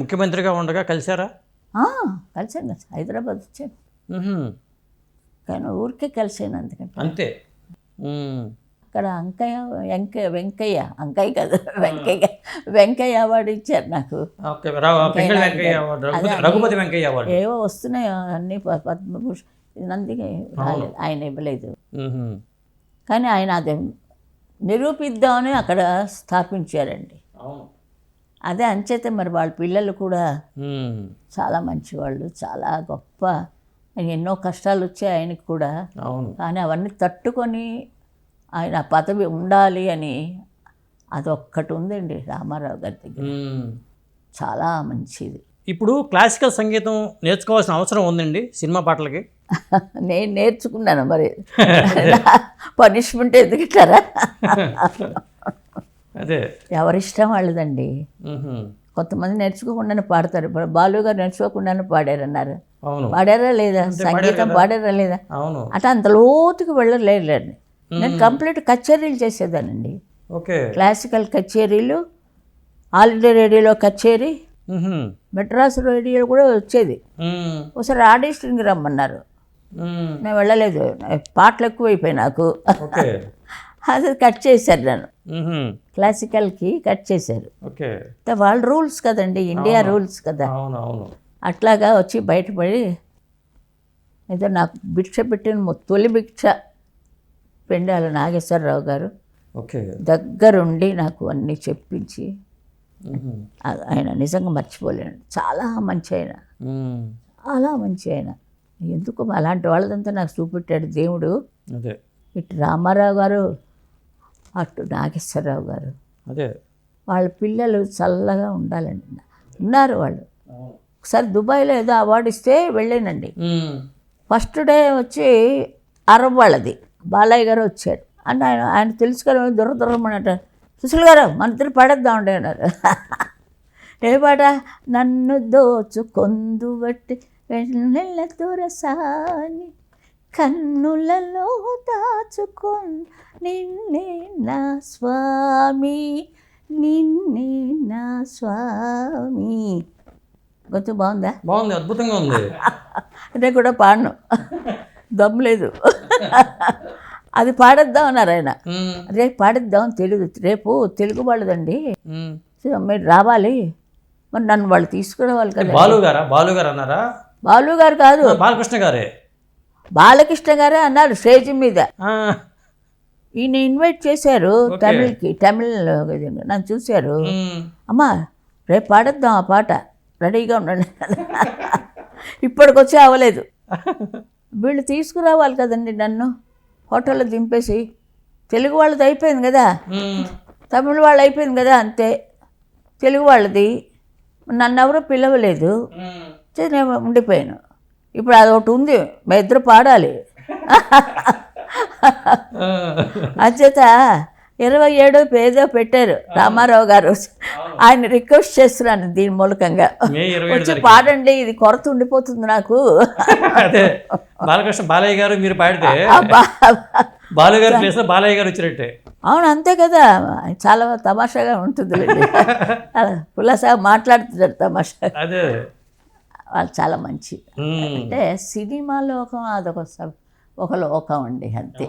ముఖ్యమంత్రిగా ఉండగా కలిశారా? కలిసాను హైదరాబాద్ వచ్చాను. కానీ ఊరికే కలిసాను అందుకంటే అంతే. అక్కడ అంకయ్య వెంకయ్య వెంకయ్య అంకయ్య కాదు వెంకయ్య వెంకయ్య అవార్డు ఇచ్చారు నాకు. రఘుపతి వెంకయ్య అవార్డు. ఏవో వస్తున్నాయి అన్ని పద్మభూషణ్ ఇది నందికి రాలేదు ఆయన ఇవ్వలేదు. కానీ ఆయన అది నిరూపిద్దామని అక్కడ స్థాపించారండి. అవును. అదే అంచేతే మరి వాళ్ళ పిల్లలు కూడా. చాలా మంచివాళ్ళు చాలా గొప్ప. ఎన్నో కష్టాలు వచ్చాయి ఆయనకి కూడా. అవును. కానీ అవన్నీ తట్టుకొని ఆయన పదవి ఉండాలి అని అదొక్కటి ఉందండి రామారావు గారి దగ్గర. చాలా మంచిది. ఇప్పుడు క్లాసికల్ సంగీతం నేర్చుకోవాల్సిన అవసరం ఉందండి సినిమా పాటలకి? నేను నేర్చుకున్నాను మరి. పనిష్మెంట్ ఎందుకు ఇట్టారా అదే. ఎవరిష్టం వాళ్ళదండి. కొంతమంది నేర్చుకోకుండానే పాడతారు. ఇప్పుడు బాలు గారు నేర్చుకోకుండానే పాడారన్నారు. పాడారా లేదా? సంగీతం పాడారా లేదా? అవును. అట్లా అంత లోతుకు వెళ్ళలేదండి నేను కంప్లీట్ కచేరీలు చేసేదానండి. ఓకే. క్లాసికల్ కచేరీలు ఆల్ ఇండియా రేడియోలో కచేరీ. మెడ్రాస్ రేడియోలో కూడా వచ్చేది. ఒకసారి ఆడిషన్కి రమ్మన్నారు. నేను వెళ్ళలేదు. పాటలు ఎక్కువైపోయాయి నాకు అది కట్ చేశారు నన్ను. క్లాసికల్కి కట్ చేశారు. వాళ్ళ రూల్స్ కదండి ఇండియా రూల్స్ కదా. అట్లాగా వచ్చి బయటపడి ఏదో నాకు భిక్ష పెట్టిన తొలి భిక్ష పెండాల నాగేశ్వరరావు గారు ఓకే. దగ్గరుండి నాకు అన్నీ చెప్పించి ఆయన నిజంగా మర్చిపోలేను. చాలా మంచి ఆయన. చాలా మంచి ఆయన. ఎందుకు? అలాంటి వాళ్ళదంతా నాకు చూపెట్టాడు దేవుడు. ఇటు రామారావు గారు అటు నాగేశ్వరరావు గారు. అదే. వాళ్ళ పిల్లలు చల్లగా ఉండాలండి. ఉన్నారు వాళ్ళు. ఒకసారి దుబాయ్లో ఏదో అవార్డు ఇస్తే వెళ్ళానండి. ఫస్ట్ డే వచ్చి అరబ్ వాళ్ళది. బాలయ్య గారు వచ్చారు. అంటే ఆయన ఆయన తెలుసు కదా దొర సుశీల్ గారు మన ఇద్దరు పడేద్దామండి అన్నారు. ఏ పాట? నన్ను దోచుకొందు బట్టి వెన్నెల దొరసాని కన్నులలో దాచుకొని నిన్నే నా స్వామి నిన్నే నా స్వామి. గొంతు బాగుందా? బాగుంది అద్భుతంగా ఉంది. నేను కూడా పాడను. దమ్ము లేదు. అది పాడేద్దాం అన్నారు ఆయన. రేపు పాడేద్దాం తెలుగు రేపు తెలుగు వాళ్ళదండి. మీరు రావాలి. మరి నన్ను వాళ్ళు తీసుకురావాలి కదా బాలు గారా? బాలు గారు అన్నారా? బాలు గారు కాదు. బాలకృష్ణ గారే. బాలకృష్ణ గారే అన్నారు స్టేజ్ మీద. ఈయన ఇన్వైట్ చేశారు తమిళ్కి తమిళ్ నన్ను చూశారు. అమ్మా రేపు పాడేద్దాం ఆ పాట. రెడీగా ఉండండి. ఇప్పటికొచ్చి అవ్వలేదు. వీళ్ళు తీసుకురావాలి కదండి నన్ను. హోటల్లో దింపేసి. తెలుగు వాళ్ళది అయిపోయింది కదా. తమిళ వాళ్ళు అయిపోయింది కదా అంతే. తెలుగు వాళ్ళది. నన్ను ఎవరూ పిలవలేదు నేను ఉండిపోయాను. ఇప్పుడు అది ఒకటి ఉంది మా ఇద్దరు పాడాలి. అంచేత ఇరవై ఏడో పేదో పెట్టారు రామారావు గారు. ఆయన రిక్వెస్ట్ చేస్తున్నాను దీని మూలకంగా. వచ్చి పాడండి ఇది కొరత ఉండిపోతుంది నాకు. అదే బాలకృష్ణ బాలయ్య గారు మీరు పాడితే అబ్బా. బాలు గారి బాలయ్య గారు వచ్చినట్టే. అవును అంతే కదా. చాలా తమాషాగా ఉంటుంది పుల్లసాగా మాట్లాడుతున్నారు తమాషా అదే. వాళ్ళు చాలా మంచి. అంటే సినిమా లోకం అదొక ఒక లోకం అండి అంతే